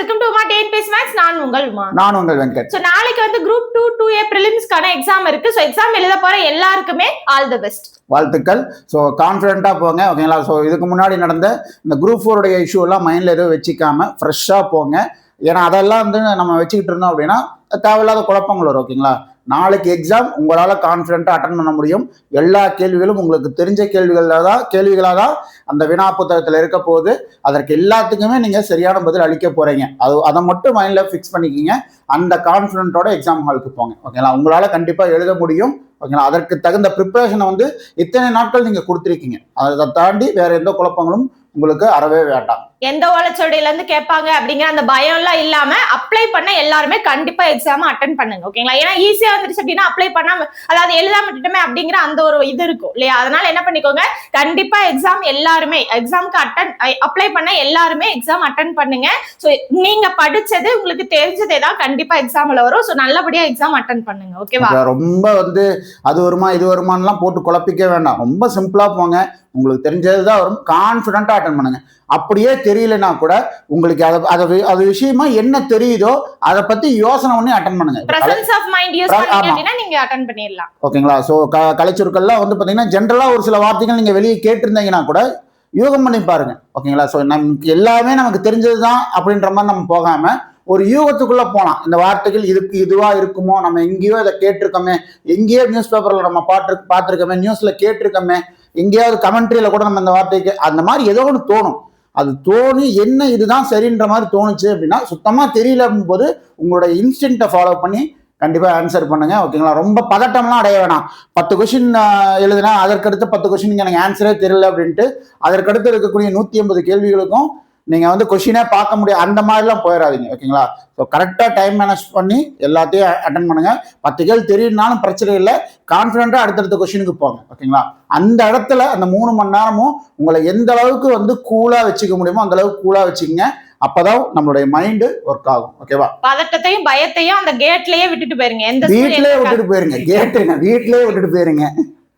Welcome to Uma TNPS maths நான் உங்கள் உமா. நான் உங்கள் வெங்கட். சோ நாளைக்கு வந்து குரூப் டூ டூ ஏ ப்ரிலிம்ஸ்க்கான எக்ஸாம் இருக்கு. சோ எக்ஸாம் எழுத போற எல்லாருக்குமே ஆல் தி பெஸ்ட் வாழ்த்துக்கள். ஸோ கான்ஃபிடென்ட்டாக போங்க ஓகேங்களா ஸோ இதுக்கு முன்னாடி நடந்த இந்த குரூப் ஃபோருடைய இஷ்யூ எல்லாம் மைண்டில் எதுவும் வச்சுக்காம ஃப்ரெஷ்ஷாக போங்க. ஏன்னா அதெல்லாம் வந்து நம்ம வச்சுக்கிட்டு இருந்தோம் அப்படின்னா தேவையில்லாத குழப்பங்கள் வரும் ஓகேங்களா நாளைக்கு எக்ஸாம் உங்களால் கான்ஃபிடென்ட்டாக அட்டன் பண்ண முடியும். எல்லா கேள்விகளும் உங்களுக்கு தெரிஞ்ச கேள்விகளாக தான் கேள்விகளாக தான் அந்த வினா புத்தகத்தில் இருக்க போகுது. அதற்கு எல்லாத்துக்குமே நீங்கள் சரியான பதில் அளிக்க போகிறீங்க அது அதை மட்டும் மைண்டில் ஃபிக்ஸ் பண்ணிக்கிங்க. அந்த கான்ஃபிடென்ட்டோட எக்ஸாம் ஹாலுக்கு போங்க. ஓகேங்களா உங்களால் கண்டிப்பாக எழுத முடியும். ஓகேங்களா அதற்கு தகுந்த ப்ரிப்பரேஷனை வந்து இத்தனை நாட்கள் நீங்கள் கொடுத்துருக்கீங்க. அதை தாண்டி வேறு எந்த குழப்பங்களும் உங்களுக்கு அறவே வேண்டாம். எந்த ஓலச்சோடையில இருந்து கேட்பாங்க அப்படிங்கிற அந்த பயம் எல்லாம் இல்லாம அப்ளை பண்ண எல்லாருமே கண்டிப்பா எக்ஸாம் அட்டன் பண்ணுங்க ஓகேங்களா ஏன்னா ஈஸியா வந்துருச்சு அப்படின்னா அப்ளை பண்ணாம அதாவது எழுதாம விட்டுட்டோமே அப்படிங்கிற அந்த ஒரு இது இருக்கும் இல்லையா? அதனால என்ன பண்ணிக்கோங்க கண்டிப்பா எக்ஸாம் எல்லாருமே எக்ஸாம்க்கு அட்டன் அப்ளை பண்ண எல்லாருமே எக்ஸாம் அட்டன் பண்ணுங்க. ஸோ நீங்க படிச்சது உங்களுக்கு தெரிஞ்சதே தான் கண்டிப்பா எக்ஸாம்ல வரும். ஸோ நல்லபடியா எக்ஸாம் அட்டன் பண்ணுங்க ஓகேவா ரொம்ப வந்து அது வருமா இது வருமானலாம் போட்டு குழப்பிக்க வேண்டாம். ரொம்ப சிம்பிளா போங்க. உங்களுக்கு தெரிஞ்சது தான் வரும் கான்ஃபிடென்ட்டாக அட்டன் பண்ணுங்க. அப்படியே தெரியலனா கூட உங்களுக்கு அதை அதை அது விஷயமா என்ன தெரியுதோ அதை பத்தி யோசனை பண்ணி அட்டன் பண்ணுங்க. Presence of mind use. பண்ணீங்க நீங்க அட்டன் பண்ணிடலாம். ஓகேங்களா? ஸோ க கலைச்சுருக்கள்லாம் வந்து பார்த்தீங்கன்னா ஜென்ரலாக ஒரு சில வார்த்தைகள் நீங்கள் வெளியே கேட்டிருந்தீங்கன்னா கூட யூகம் பண்ணி பாருங்க. ஓகேங்களா? ஸோ நமக்கு எல்லாமே நமக்கு தெரிஞ்சது தான் அப்படின்ற மாதிரி நம்ம போகாம ஒரு யூகத்துக்குள்ள போலாம். இந்த வார்த்தைகள் இதுக்கு இதுவா இருக்குமோ? நம்ம எங்கேயோ இதை கேட்டிருக்கோமே. எங்கேயோ நியூஸ் பேப்பர்ல நம்ம பாட்டு பார்த்துருக்கோமே நியூஸ்ல கேட்டிருக்கோமே. எங்கேயாவது கமெண்ட்ரியில கூட நம்ம இந்த வார்த்தைக்கு அந்த மாதிரி ஏதோ ஒன்று தோணும். அது தோணி என்ன இதுதான் சரின்ற மாதிரி தோணுச்சு அப்படின்னா சுத்தமா தெரியல போது உங்களோட இன்ஸ்டன்ட்டை ஃபாலோ பண்ணி கண்டிப்பாக ஆன்சர் பண்ணுங்க ஓகேங்களா ரொம்ப பதட்டம்லாம் அடைய வேணாம். பத்து கொஷின் எழுதுனா அதற்கடுத்து பத்து கொஷின் எனக்கு ஆன்சரே தெரியல அப்படின்ட்டு அதற்கடுத்து இருக்கக்கூடிய நூற்றி ஐம்பது கேள்விகளுக்கும் நீங்கள் வந்து கொஷினே பார்க்க முடியாது அந்த மாதிரிலாம் போயிடாதீங்க ஓகேங்களா ஸோ கரெக்டாக டைம் மேனேஜ் பண்ணி எல்லாத்தையும் அட்டன் பண்ணுங்க. பத்து கேள்வி தெரியும்னாலும் பிரச்சனை இல்லை. கான்ஃபிடென்ட்டாக அடுத்தடுத்த கொஷினுக்கு போங்க ஓகேங்களா அந்த இடத்துல அந்த மூணு மணி நேரமும் உங்களை எந்த அளவுக்கு வந்து கூலாக வச்சுக்க முடியுமோ அந்த அளவுக்கு கூலாக வச்சுக்கங்க. அப்பதான் நம்மளுடைய மைண்டு ஒர்க் ஆகும் ஓகேவா பதட்டத்தையும் பயத்தையும் அந்த கேட்லயே விட்டுட்டு போயிருங்க. எந்த விட்டுட்டு போயிருங்க. கேட்டு என்ன? வீட்டிலே விட்டுட்டு போயிருங்க.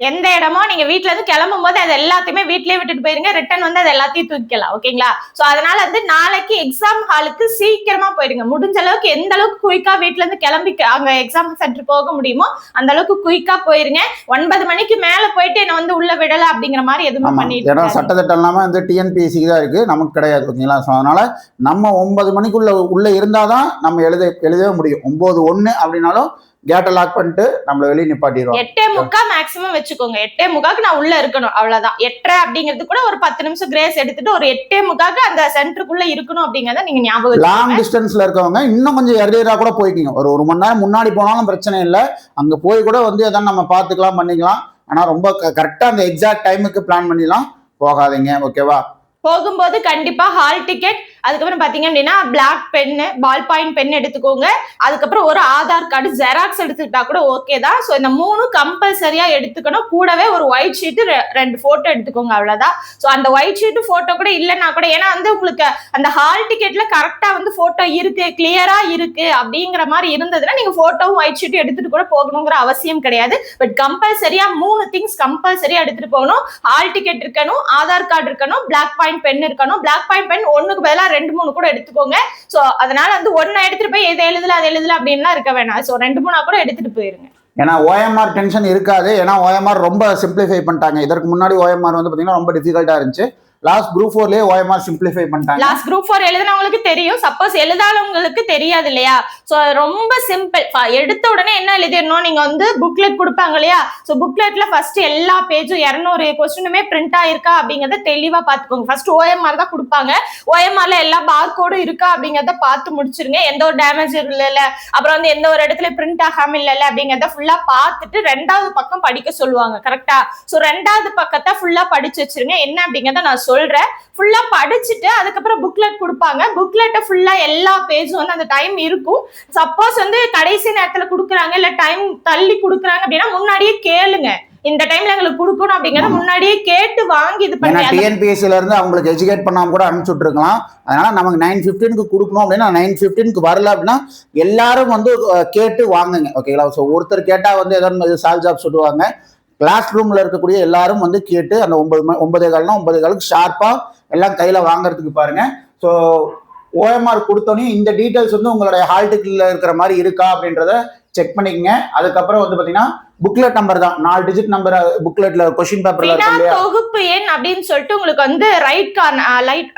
எந்த இடமோ நீங்க வீட்ல இருந்து கிளம்பும் போது அது எல்லாத்தையுமே வீட்லயே விட்டுட்டு போயிருங்க. ரிட்டர்ன் வந்து அது எல்லாத்தையும் தூக்கிக்கலாம். ஓகேங்களா சோ அதனால வந்து நாளைக்கு எக்ஸாம் ஹாலுக்கு சீக்கிரமா போயிடுங்க. முடிஞ்ச அளவுக்கு எந்த அளவுக்கு குயிக்கா வீட்ல இருந்து கிளம்பி அங்க எக்ஸாம் சென்டர் போக முடியுமோ அந்த அளவுக்கு குயிக்கா போயிருங்க. ஒன்பது மணிக்கு மேல போயிட்டு என்ன வந்து உள்ள விடல அப்படிங்கிற மாதிரி எதுவுமே பண்ணிட்டு ஏன்னா. சட்டத்திட்டம் இல்லாம இந்த டிஎன்பிஎஸ்சிக்கு தான் இருக்கு. நமக்கு கிடையாது ஓகேங்களா ஸோ அதனால நம்ம ஒன்பது மணிக்குள்ள உள்ள இருந்தாதான் நம்ம எழுத எழுதவே முடியும். ஒன்பது ஒன்று அப்படின்னாலும் கேட்டை லாக் பண்ணிட்டு நம்மளை வெளியே நிப்பாட்டிடுவோம் எட்டே முக்கா மேக்ஸிமம் வச்சுக்கோங்க. எட்டே முக்காக்கு நான் உள்ள இருக்கணும். அவ்வளவுதான். எட்டரை அப்படிங்கிறது கூட ஒரு பத்து நிமிஷம் கிரேஸ் எடுத்துட்டு ஒரு எட்டே முக்காக்கு அந்த சென்டருக்குள்ள இருக்கணும் அப்படிங்கறத நீங்க ஞாபகம். லாங் டிஸ்டன்ஸ்ல இருக்கவங்க இன்னும் கொஞ்சம் எர்லியரா கூட போய்க்கிங்க ஒரு ஒரு மணி நேரம் முன்னாடி போனாலும் பிரச்சனை இல்லை. அங்க போய் கூட வந்து எதாவது நம்ம பார்த்துக்கலாம் பண்ணிக்கலாம். ஆனா ரொம்ப கரெக்டா அந்த எக்ஸாக்ட் டைமுக்கு பிளான் பண்ணிடலாம். போகாதீங்க ஓகேவா போகும்போது கண்டிப்பா ஹால் டிக்கெட் அதுக்கப்புறம் பாத்தீங்க அப்படின்னா black pen ball point pen எடுத்துக்கோங்க. அதுக்கப்புறம் ஒரு ஆதார் கார்டு ஜெராக்ஸ் எடுத்துக்கிட்டா கூட ஓகே தான். ஸோ இந்த மூணு கம்பல்சரியா எடுத்துக்கணும். கூடவே ஒரு ஒயிட் ஷீட்டு ரெண்டு போட்டோ எடுத்துக்கோங்க அவ்வளவுதான். ஸோ அந்த ஒயிட் ஷீட்டு போட்டோ கூட இல்லைன்னா கூட ஏன்னா வந்து உங்களுக்கு அந்த ஹால் டிக்கெட்ல கரெக்டா வந்து போட்டோ இருக்கு கிளியரா இருக்கு அப்படிங்கிற மாதிரி இருந்ததுன்னா நீங்க போட்டோவும் ஒயிட் ஷீட்டும் எடுத்துட்டு கூட போகணுங்கிற அவசியம் கிடையாது. பட் கம்பல்சரியா மூணு திங்ஸ் கம்பல்சரியா எடுத்துட்டு போகணும். ஹால் டிக்கெட் இருக்கணும் ஆதார் கார்டு இருக்கணும் பிளாக் பாயிண்ட் பென் இருக்கணும். பிளாக் பாயிண்ட் பென் ஒண்ணுக்கு பதிலாக ரெண்டு மூணு கூட எடுத்துக்கோங்க. சோ அதனால வந்து ஒன்னு எடுத்துட்டு போய் எது எழுதல அதை எழுதல அப்படின்லாம் இருக்க வேணாம். சோ ரெண்டு மூணா கூட எடுத்துட்டு போயிருங்க. ஏன்னா ஓஎம்ஆர் டென்ஷன் இருக்காது. ஏன்னா ஓஎம்ஆர் ரொம்ப சிம்பிளிஃபை பண்ணிட்டாங்க. இதற்கு முன்னாடி ஓஎம்ஆர் வந்து பார்த்தீங்கன்னா ரொம்ப டிஃபிகல்ட்டாக இருந்துச்சு. லாஸ்ட் குரூப் ஃபோர்லயே ஓஎம்ஆர் சிம்பிளிஃபை பண்ணிட்டாங்க. லாஸ்ட் குரூப் ஃபோர் எழுதினவங்களுக்கு தெரியும். சப்போஸ் எழுதாதவங்களுக்கு தெரியாது இல்லையா? சோ ரொம்ப சிம்பிள் எடுத்த உடனே என்ன எழுதிடணும்? நீங்க வந்து புக்லெட் கொடுப்பாங்க இல்லையா? சோ புக்லெட்ல ஃபர்ஸ்ட் எல்லா பேஜும் இரநூறு கொஸ்டினுமே பிரிண்ட் ஆயிருக்கா அப்படிங்கறத தெளிவா பாத்துக்கோங்க ஃபர்ஸ்ட் ஓஎம்ஆர் தான் கொடுப்பாங்க. ஓஎம்ஆர்ல எல்லா பார் கோடும் இருக்கா அப்படிங்கறத பார்த்து முடிச்சிருங்க. எந்த ஒரு டேமேஜ் இல்லைல்ல. அப்புறம் வந்து எந்த ஒரு இடத்துல பிரிண்ட் ஆகாம இல்லைல்ல அப்படிங்கறத ஃபுல்லா பார்த்துட்டு ரெண்டாவது பக்கம் படிக்க சொல்லுவாங்க. கரெக்டா சோ ரெண்டாவது பக்கத்தை ஃபுல்லா படிச்சு வச்சிருங்க. என்ன அப்படிங்கறத நான் சொல்றேன் ஃபுல்லா படிச்சுட்டு அதுக்கப்புறம் புக்லெட் கொடுப்பாங்க. புக்லெட்டை ஃபுல்லா எல்லா பேஜும் வந்து அந்த டைம் இருக்கும். சப்போஸ் வந்து கடைசி நேரத்துல கொடுக்குறாங்க இல்ல டைம் தள்ளி கொடுக்குறாங்க அப்படின்னா முன்னாடியே கேளுங்க. இந்த டைம்ல எங்களுக்கு கொடுக்கணும் அப்படிங்கறத முன்னாடியே கேட்டு வாங்கி இது பண்ணி டிஎன்பிஎஸ்சில இருந்து அவங்களுக்கு எஜுகேட் பண்ணாம கூட அனுப்பிச்சு விட்டுருக்கலாம். அதனால நமக்கு நைன் ஃபிஃப்டீனுக்கு கொடுக்கணும் அப்படின்னா நைன் ஃபிஃப்டீனுக்கு வரல அப்படின்னா எல்லாரும் வந்து கேட்டு வாங்குங்க. ஓகேங்களா ஸோ ஒருத்தர் கேட்டா வந்து ஏதாவது சால் ஜாப் சொல்லுவாங்க. கிளாஸ் ரூம்ல இருக்கக்கூடிய எல்லாரும் வந்து கேட்டு அந்த ஒன்பது மணி ஒன்பதே கால்னா ஒன்பதே காலுக்கு ஷார்ப்பா எல்லாம் கையில வாங்குறதுக்கு பாருங்க. ஸோ ஓஎம்ஆர் கொடுத்தோன்னே இந்த டீட்டெயில்ஸ் வந்து உங்களுடைய ஹால் இருக்கிற மாதிரி இருக்கா அப்படின்றத செக் பண்ணிக்கங்க. அதுக்கப்புறம் வந்து பாத்தீங்கன்னா புக்லெட் நம்பர் தான். நாலு டிஜிட் நம்பர் புக்லெட்ல கொஸ்டின் பேப்பர்ல தொகுப்பு எண் அப்படின்னு சொல்லிட்டு உங்களுக்கு வந்து ரைட் கார்னர் லைட்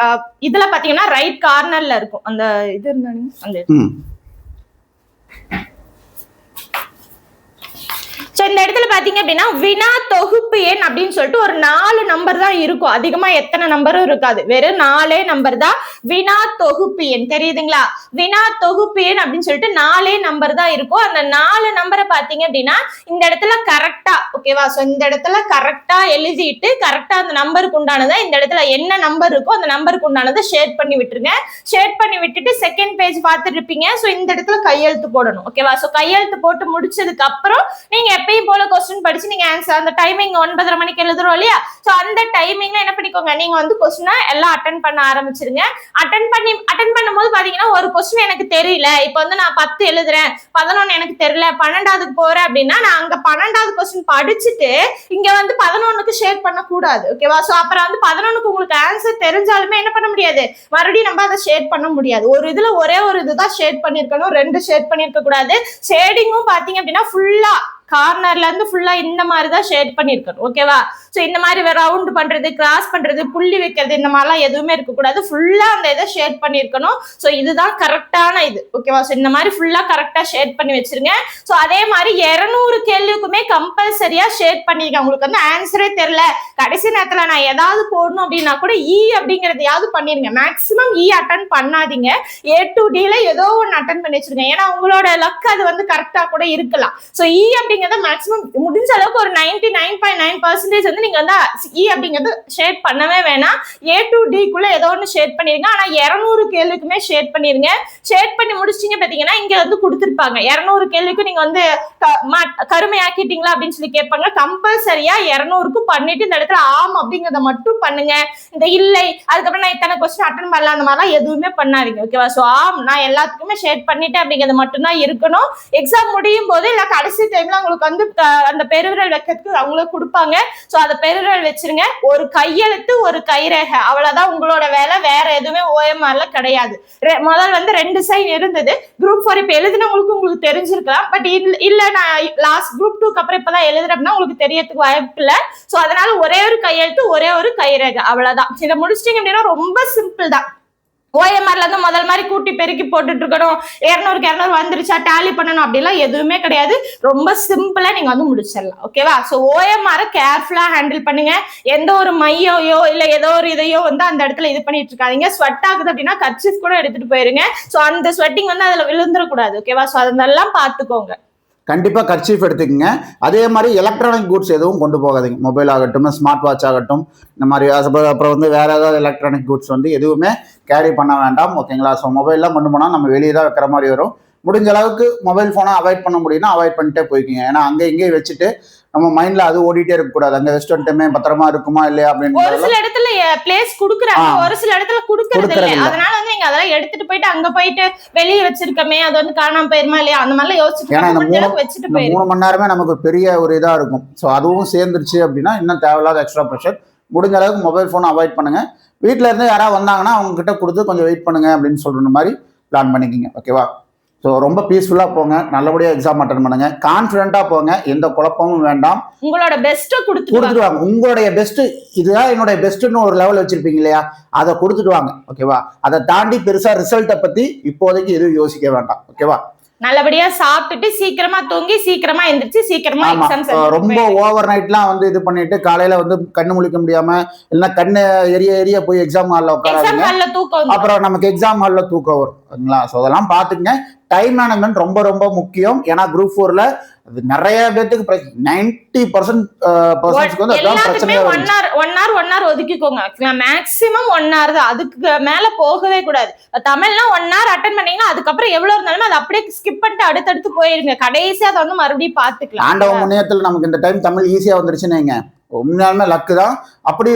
இதுல பாத்தீங்கன்னா ரைட் கார்னர்ல இருக்கும். அந்த இது இருந்தாங்க அந்த ம் ஸோ இந்த இடத்துல பாத்தீங்க அப்படின்னா வினா தொகுப்பு எண் அப்படின்னு சொல்லிட்டு ஒரு நாலு நம்பர் தான் இருக்கும். அதிகமா எத்தனை நம்பரும் இருக்காது. வெறும் நாலே நம்பர் தான் வினா தொகுப்பு எண். தெரியுதுங்களா? வினா தொகுப்பு எண் அப்படின்னு சொல்லிட்டு நாலே நம்பர் தான் இருக்கும். அந்த நாலு நம்பரை பாத்தீங்க அப்படின்னா இந்த இடத்துல கரெக்டா ஓகேவா ஸோ இந்த இடத்துல கரெக்டா எழுதிட்டு கரெக்டா அந்த நம்பருக்கு உண்டானதை இந்த இடத்துல என்ன நம்பர் இருக்கோ அந்த நம்பருக்கு உண்டானதை ஷேர் பண்ணி விட்டுருங்க. ஷேர் பண்ணி விட்டுட்டு செகண்ட் பேஜ் பார்த்துட்டு இருப்பீங்க. ஸோ இந்த இடத்துல கையெழுத்து போடணும் ஓகேவா ஸோ கையெழுத்து போட்டு முடிச்சதுக்கு அப்புறம் நீங்க எப்பயும் போல கொஸ்டின் படிச்சு நீங்க ஆன்சர் அந்த டைமிங் ஒன்பதரை மணிக்கு எழுதுறோம் இல்லையா? ஸோ அந்த டைமிங்ல என்ன பண்ணிக்கோங்க? நீங்க வந்து கொஸ்டினை எல்லாம் அட்டன் பண்ண ஆரம்பிச்சிருங்க. அட்டன் பண்ணி அட்டன் பண்ணும்போது பாத்தீங்கன்னா ஒரு கொஸ்டின் எனக்கு தெரியல. இப்போ வந்து நான் பத்து எழுதுறேன். பதினொன்னு எனக்கு தெரியல. பன்னெண்டாவதுக்கு போறேன் அப்படின்னா நான் அங்க பன்னெண்டாவது கொஸ்டின் படிச்சுட்டு இங்க வந்து பதினொன்னுக்கு ஷேர் பண்ணக்கூடாது. ஓகேவா ஸோ அப்புறம் வந்து பதினொன்னுக்கு உங்களுக்கு ஆன்சர் தெரிஞ்சாலுமே என்ன பண்ண முடியாது? மறுபடியும் நம்ம அதை ஷேர் பண்ண முடியாது. ஒரு இதுல ஒரே ஒரு இதுதான் ஷேர் பண்ணிருக்கணும். ரெண்டு ஷேர் பண்ணிருக்க கூடாது ஷேடிங்கும் பாத்தீங்க அப்படின்னா ஃபுல்லா கார்னர்ல இருந்து ஃபுல்லா இந்த மாதிரி தான் ஷேட் பண்ணிருக்கணும் ஓகேவா சோ இந்த மாதிரி ரவுண்ட் பண்றது கிராஸ் பண்றது புள்ளி வைக்கிறது இந்த மாதிரிலாம் எதுவுமே இருக்கக்கூடாது. ஃபுல்லா அந்த இதை ஷேட் பண்ணிருக்கணும். சோ இதுதான் கரெக்டான இது ஓகேவா சோ இந்த மாதிரி ஃபுல்லா கரெக்டா ஷேட் பண்ணி வச்சிருங்க. சோ அதே மாதிரி இருநூறு கேள்விக்குமே கம்பல்சரியா ஷேட் பண்ணிருக்கேன் உங்களுக்கு வந்து ஆன்சரே தெரியல. கடைசி நேரத்துல நான் ஏதாவது போடணும் அப்படின்னா கூட இ அப்படிங்கறதையாவது பண்ணிருங்க. மேக்சிமம் இ அட்டன் பண்ணாதீங்க. ஏ டு டில ஏதோ ஒன்று அட்டன் பண்ணி வச்சிருங்க. ஏன்னா உங்களோட லக் அது வந்து கரெக்டா கூட இருக்கலாம். ஸோ இ e அப்படிங்கறத மேக்ஸிமம் முடிஞ்ச அளவுக்கு ஒரு ninety nine point nine percentage வந்து நீங்க வந்து e இ அப்படிங்கறது ஷேர் பண்ணவே வேணாம். ஏ டு டிக்குள்ள ஏதோ ஒன்று ஷேர் பண்ணிருங்க. ஆனா இரநூறு கேள்விக்குமே ஷேர் பண்ணிருங்க. ஷேர் பண்ணி முடிச்சிங்க பாத்தீங்கன்னா இங்க வந்து கொடுத்துருப்பாங்க. இரநூறு கேள்விக்கு நீங்க வந்து கருமையாக்கிட்டீங்களா அப்படின்னு சொல்லி கேட்பாங்க. கம்பல்சரியா இரநூறுக்கு பண்ணிட்டு இந்த இடத்துல ஆம் அப்படிங்கறத மட்டும் பண்ணுங்க. இந்த இல்லை அதுக்கப்புறம் நான் இத்தனை கொஸ்டின் அட்டன் பண்ணலாம் அந்த மாதிரிலாம் எதுவுமே பண்ணாதீங்க. ஓகேவா ஸோ ஆம் நான் எல்லாத்துக்குமே ஷேர் பண்ணிட்டேன் அப்படிங்கிறது மட்டும்தான் இருக்கணும். எக்ஸாம் முடியும் போது இல்ல கடைசி டைம்ல உங்களுக்கு வந்து அந்த பெருவிரல் வைக்கிறதுக்கு அவங்களுக்கு கொடுப்பாங்க. ஸோ அந்த பெருவிரல் வச்சிருங்க. ஒரு கையெழுத்து ஒரு கைரேகை. அவ்வளோதான் உங்களோட வேலை. வேற எதுவுமே ஓஎம்ஆர்ல கிடையாது. ரெ- முதல் வந்து ரெண்டு சைன் இருந்தது. குரூப் ஃபோர் இப்போ எழுதினவங்களுக்கு உங்களுக்கு தெரிஞ்சிருக்கலாம். பட் இல்லை நான் லாஸ்ட் குரூப் டூக்கு அப்புறம் இப்பதான் எழுதுறேன்னா அப்படின்னா உங்களுக்கு தெரியறதுக்கு வாய்ப்பு இல்லை. ஸோ அதனால ஒரே ஒரு கையெழுத்து ஒரே ஒரு கைரேகை. அவ்வளோதான் இதை முடிச்சிட்டீங்க அப்படின்னா ரொம்ப சிம்பிள் தான். ஓஎம்ஆர்ல இருந்து முதல் மாதிரி கூட்டி பெருக்கி போட்டுட்டு இருக்கணும் இரநூறுக்கு இரநூறு வந்துருச்சா டேலி பண்ணணும் அப்படிலாம் எதுவுமே கிடையாது. ரொம்ப சிம்பிளா நீங்க வந்து முடிச்சிடலாம். ஓகேவா ஸோ ஓஎம்ஆரை கேர்ஃபுல்லா ஹேண்டில் பண்ணுங்க. எந்த ஒரு மையோயோ இல்ல ஏதோ ஒரு இதையோ வந்து அந்த இடத்துல இது பண்ணிட்டு இருக்காதிங்க. ஸ்வெட் ஆகுது அப்படின்னா கர்ச்சிஃப் கூட எடுத்துட்டு போயிருங்க. ஸோ அந்த ஸ்வெட்டிங் வந்து அதுல விழுந்துடக்கூடாது. ஓகேவா ஸோ அதெல்லாம் பார்த்துக்கோங்க. கண்டிப்பா கர்ச்சீஃப் எடுத்துக்கங்க. அதே மாதிரி எலக்ட்ரானிக் கூட்ஸ் எதுவும் கொண்டு போகாதீங்க. மொபைல் ஆகட்டும் ஸ்மார்ட் வாட்ச் ஆகட்டும் இந்த மாதிரி அப்புறம் வந்து வேற ஏதாவது எலக்ட்ரானிக் கூட்ஸ் வந்து எதுவுமே கேரி பண்ண வேண்டாம். ஓகேங்களா ஸோ மொபைல்லாம் கொண்டு போனால் நம்ம வெளியே தான் வைக்கிற மாதிரி வரும். முடிஞ்ச அளவுக்கு மொபைல் ஃபோனை அவாய்ட் பண்ண முடியும்னா அவாய்ட் பண்ணிட்டே போய்க்கிங்க. ஏன்னா அங்கே இங்கேயும் வச்சுட்டு நம்ம மைண்ட்ல அது ஓடிட்டே இருக்கக்கூடாது அங்கே வெஸ்ட் வந்துட்டுமே பத்திரமா இருக்குமா இல்லையா ஒரு அப்படின்னு சில இடத்துல பிளேஸ் குடுக்குறாங்க. ஒரு சில இடத்துல குடுக்கறது. அதனால அதெல்லாம் எடுத்துட்டு போயிட்டு அங்க போயிட்டு வெளியே வச்சிருக்கமே அது வந்து காணாம போயிருமா இல்லையா? அந்த மாதிரிலாம் அளவுக்கு வச்சுட்டு போயிரு மூணு மணி நேரமே நமக்கு பெரிய ஒரு இதாக இருக்கும். ஸோ அதுவும் சேர்ந்துருச்சு அப்படின்னா இன்னும் தேவையில்லாத எக்ஸ்ட்ரா ப்ரெஷர் முடிஞ்ச அளவுக்கு மொபைல் ஃபோனை அவாய்ட் பண்ணுங்க. வீட்டில் இருந்து யாராவது வந்தாங்கன்னா அவங்க கிட்ட கொடுத்து கொஞ்சம் வெயிட் பண்ணுங்க அப்படின்னு சொல்ற மாதிரி பிளான் பண்ணிக்கிங்க. ஓகேவா ஸோ ரொம்ப பீஸ்ஃபுல்லாக போங்க. நல்லபடியாக எக்ஸாம் அட்டன் பண்ணுங்க. கான்ஃபிடென்ட்டாக போங்க. எந்த குழப்பமும் வேண்டாம். உங்களோட பெஸ்ட்டை கொடுத்துட்டு கொடுத்துட்டு வாங்க உங்களுடைய பெஸ்ட் இதுதான் என்னுடைய பெஸ்ட்னு ஒரு லெவல் வச்சிருப்பீங்க இல்லையா? அதை கொடுத்துட்டு வாங்க ஓகேவா அதை தாண்டி பெருசா ரிசல்ட்டை பத்தி இப்போதைக்கு எதுவும் யோசிக்க வேண்டாம். ஓகேவா நல்லபடியா சாப்பிட்டுட்டு சீக்கிரமா தூங்கி சீக்கிரமா எந்திரிச்சு சீக்கிரமா ரொம்ப ஓவர் நைட்லாம் வந்து இது பண்ணிட்டு காலையில வந்து கண்ணு முழிக்க முடியாம இல்லைன்னா கண்ணு எரிய எரிய போய் எக்ஸாம் ஹாலில் வந்துரும். அப்புறம் நமக்கு எக்ஸாம் ஹாலில் தூக்கம் வரும். ஓகேங்களா? ஸோ அதெல்லாம் பார்த்துக்குங்க. டைம் மேனேஜ்மெண்ட் ரொம்ப ரொம்ப முக்கியம். ஏன்னா குரூப் ஃபோர்ல அது நிறைய பேத்துக்கு நைன்டி பர்சன்ட் பர்சன்ட்ஸ்க்கு வந்து அதான் பிரச்சனையே one hour one hour one hour ஒதுக்கிக்கோங்க. Maximum one hour தான். அதுக்கு மேல போகவே கூடாது. தமிழ்னா ஒன் ஹவர் அட்டன் பண்ணீங்கன்னா அதுக்கப்புறம் எவ்வளவு இருந்தாலுமே அதை அப்படியே ஸ்கிப் பண்ணிட்டு அடுத்தடுத்து போயிருங்க. கடைசியா அதை வந்து மறுபடியும் பாத்துக்கலாம் ஆண்டவ முனையத்தில் நமக்கு இந்த டைம் தமிழ் ஈஸியாக வந்துருச்சுன்னு உண்மையாலுமே லக்கு தான். அப்படி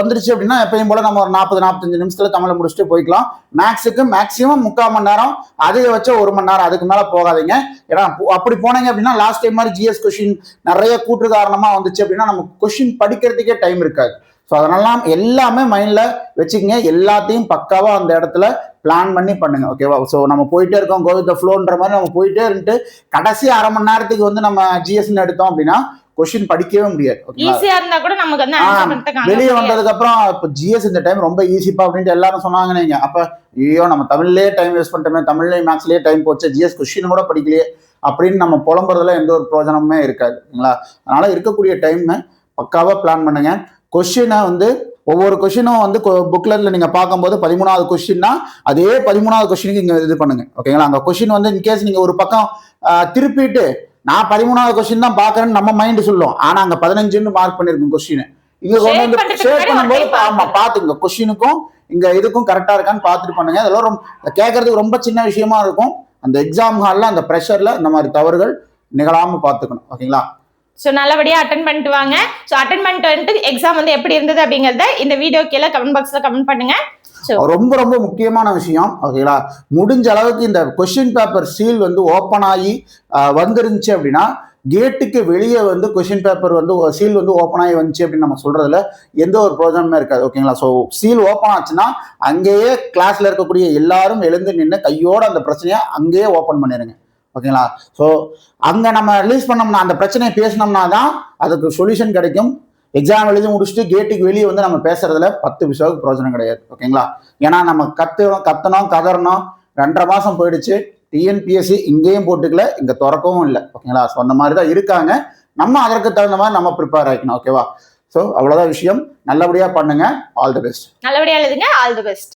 வந்துருச்சு அப்படின்னா எப்பயும் போல நம்ம ஒரு நாற்பது நாற்பத்தஞ்சு நிமிஷத்துல தமிழை முடிச்சுட்டு போய்க்கலாம். மேக்ஸுக்கு மேக்ஸிமம் முக்கால் மணி நேரம் அதிகபட்ச ஒரு மணி நேரம் அதுக்கு மேல போகாதீங்க. ஏன்னா அப்படி போனீங்க அப்படின்னா லாஸ்ட் டைம் மாதிரி ஜிஎஸ் கொஷின் நிறைய கூற்று காரணமா வந்துச்சு அப்படின்னா நம்ம கொஷின் படிக்கிறதுக்கே டைம் இருக்காது. ஸோ அதனால எல்லாமே மைண்டில் வச்சுக்கங்க. எல்லாத்தையும் பக்காவாக அந்த இடத்துல பிளான் பண்ணி பண்ணுங்க. ஓகேவா ஸோ நம்ம போயிட்டே இருக்கோம். கோவித் த ஃப்ளோன்ற மாதிரி நம்ம போயிட்டே இருந்துட்டு கடைசி அரை மணி நேரத்துக்கு வந்து நம்ம ஜிஎஸ்ன்னு எடுத்தோம் அப்படின்னா கொஸ்டின் படிக்கவே முடியாது வெளியே. வந்ததுக்கு அப்புறம் இப்போ ஜிஎஸ் இந்த டைம் ரொம்ப ஈஸிப்பா அப்படின்ட்டு எல்லாரும் சொன்னாங்க நீங்க. அப்ப ஐயோ நம்ம தமிழ்லயே டைம் வேஸ்ட் பண்ணிட்டோமே தமிழ்லயே மேக்ஸ்லயே டைம் போச்சு ஜிஎஸ் கொஸ்டின் கூட படிக்கலையே அப்படின்னு நம்ம புலம்புறதுல எந்த ஒரு பிரயோஜனமுமே இருக்காது சரிங்களா அதனால இருக்கக்கூடிய டைம் பக்காவா பிளான் பண்ணுங்க. கொஸ்டினை வந்து ஒவ்வொரு கொஸ்டினும் வந்து புக்லெட்ல நீங்க பார்க்கும்போது பதிமூணாவது கொஸ்டின்னா அதே பதிமூணாவது கொஸ்டினுக்கு இங்க இது பண்ணுங்க ஓகேங்களா அந்த கொஸ்டின் வந்து இன்கேஸ் நீங்க ஒரு பக்கம் திருப்பிட்டு நான் பதிமூணாவது கொஸ்டின் தான் பாக்குறேன்னு நம்ம மைண்ட் சொல்லும். ஆனா அங்க பதினஞ்சுன்னு மார்க் பண்ணிருக்கும் கொஸ்டின் இங்க கொண்டு வந்து ஷேர் பண்ணும்போது ஆமா பாத்துங்க கொஸ்டினுக்கும் இங்க இதுக்கும் கரெக்டா இருக்கான்னு பார்த்துட்டு பண்ணுங்க. அதெல்லாம் ரொம்ப கேட்கறதுக்கு ரொம்ப சின்ன விஷயமா இருக்கும். அந்த எக்ஸாம் ஹால்ல அந்த ப்ரெஷர்ல இந்த மாதிரி தவறுகள் நிகழாம பார்த்துக்கணும். ஓகேங்களா? ஸோ நல்லபடியா அட்டன் பண்ணிட்டு வாங்க. ஸோ அட்டன் பண்ணிட்டு வந்துட்டு எக்ஸாம் வந்து எப்படி இருந்தது அப்படிங்கறத இந்த வீடியோ கீழே கமெண்ட் பாக்ஸ்ல கமெண்ட் பண்ணுங்க. ஸோ ரொம்ப ரொம்ப முக்கியமான விஷயம். ஓகேங்களா? முடிஞ்ச அளவுக்கு இந்த கொஸ்டின் பேப்பர் சீல் வந்து ஓப்பன் ஆகி வந்துருந்துச்சு அப்படின்னா கேட்டுக்கு வெளியே வந்து கொஷின் பேப்பர் வந்து சீல் வந்து ஓப்பன் ஆகி வந்துச்சு அப்படின்னு நம்ம சொல்றதுல எந்த ஒரு ப்ரோஜனமே இருக்காது. ஓகேங்களா? ஸோ சீல் ஓப்பன் ஆச்சுன்னா அங்கேயே கிளாஸ்ல இருக்கக்கூடிய எல்லாரும் எழுந்து நின்று கையோட அந்த பிரச்சனையை அங்கேயே ஓப்பன் பண்ணிடுங்க ஓகேங்களா? ஸோ அங்கே நம்ம ரிலீஸ் பண்ணோம்னா அந்த பிரச்சனையை பேசினோம்னா தான் அதுக்கு சொல்யூஷன் கிடைக்கும். எக்ஸாம் எழுதி முடிச்சுட்டு கேட்டுக்கு வெளியே வந்து நம்ம பேசுறதுல பத்து விஷயம் பிரயோஜனம் கிடையாது. ஓகேங்களா ஏன்னா நம்ம கத்துறோம் கத்தணும் கதறணும். ரெண்டரை மாசம் போயிடுச்சு. டிஎன்பிஎஸ்சி இங்கேயும் போட்டுக்கல இங்க திறக்கவும் இல்லை. ஓகேங்களா ஸோ அந்த மாதிரி தான் இருக்காங்க. நம்ம அதற்கு தகுந்த மாதிரி நம்ம ப்ரிப்பேர் ஆகிக்கணும் ஓகேவா ஸோ அவ்வளோதான் விஷயம். நல்லபடியா பண்ணுங்க. ஆல் தி பெஸ்ட் நல்லபடியா எழுதுங்க. All the best